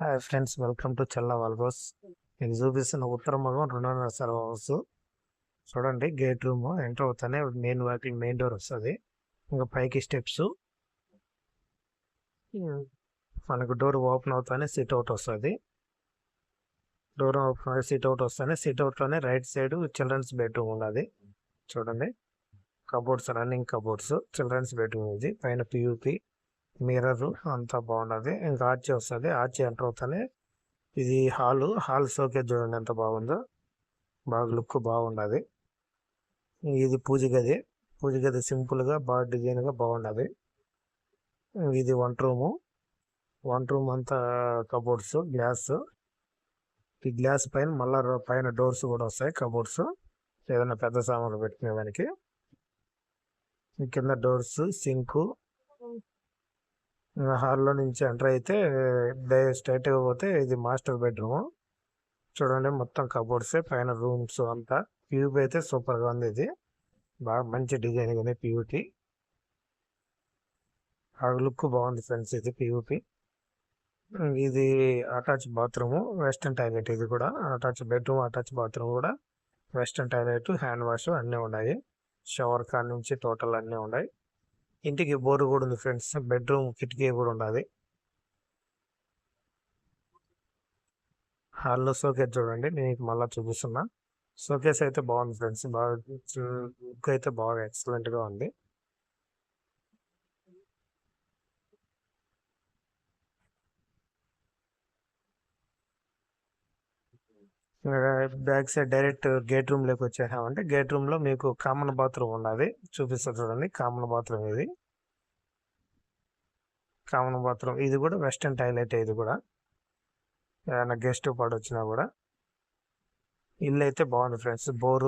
Hi friends welcome to చల్ల వాల్బోస్ ఇది చూపిస్తున్న ఉత్తర మగం రెండున్నర సర్వ హౌస్ చూడండి గేట్ రూమ్ ఎంటర్ అవుతానే మెయిన్ వాకి మెయిన్ డోర్ వస్తుంది. ఇంకా పైకి స్టెప్స్ మనకు డోర్ ఓపెన్ అవుతానే సిట్ అవుట్ వస్తుంది. డోర్ ఓపెన్ సిట్ అవుట్ వస్తానే సిట్ అవుట్లోనే రైట్ సైడ్ చిల్డ్రన్స్ బెడ్రూమ్ ఉన్నది. చూడండి cupboards running cupboards children's bedroom ఇది. పైన పియూపి మిర్రర్ అంతా బాగున్నది. ఇంకా ఆర్చి వస్తుంది. ఆర్చి ఎంటర్ అవుతానే ఇది హాల్. హాల్ సోకేజ్ చూడండి ఎంత బాగుందో. బాగా లుక్ బాగున్నది. ఇది పూజ గది. పూజ గది సింపుల్గా బాగా డిజైన్గా బాగున్నది. ఇది వంట రూము. వంట రూమ్ అంతా కబోర్డ్స్ గ్లాస్. ఈ గ్లాస్ పైన మళ్ళా పైన డోర్స్ కూడా వస్తాయి కబోర్డ్స్. ఏదైనా పెద్ద సామాన్లు పెట్టుకునేదానికి కింద డోర్స్ సింకు. హాల్లో నుంచి ఎంటర్ అయితే స్ట్రైట్గా పోతే ఇది మాస్టర్ బెడ్రూమ్. చూడండి మొత్తం కబోర్డ్స్ పైన రూమ్స్ అంతా. ప్యూబ్ అయితే సూపర్గా ఉంది ఇది. బాగా మంచి డిజైన్ ఉంది ప్యూటీ ఆ లుక్ బాగుంది ఫ్రెండ్స్ ఇది పియూపి ఇది అటాచ్ బాత్రూమ్ వెస్టర్న్ టాయిలెట్ ఇది కూడా. అటాచ్ బెడ్రూమ్ అటాచ్ బాత్రూమ్ కూడా. వెస్టర్న్ టాయిలెట్ హ్యాండ్ వాష్ అన్నీ ఉన్నాయి. షవర్ కార్ నుంచి టోటల్ అన్నీ ఉన్నాయి. ఇంటికి బోర్ కూడా ఉంది ఫ్రెండ్స్. బెడ్రూమ్ కిటికీ కూడా ఉన్నది హాల్లో సోకేస్ చూడండి. నేను మళ్ళీ చూపిస్తున్నా. సోకేస్ అయితే బాగుంది ఫ్రెండ్స్. బాగా లుక్ అయితే బాగా ఎక్సలెంట్గా ఉంది. బ్యాక్ సైడ్ డైరెక్ట్ గేట్ రూమ్లోకి వచ్చేసామంటే గేట్ రూమ్లో మీకు కామన్ బాత్రూమ్ ఉన్నది. చూపిస్తా చూడండి. కామన్ బాత్రూమ్ ఇది. Common bathroom. ఇది కూడా వెస్టర్న్ టాయిలెట్ ఇది కూడా. ఏదైనా గెస్ట్ పడొచ్చినా కూడా. ఇల్లు అయితే బాగుంది ఫ్రెండ్స్. బోరు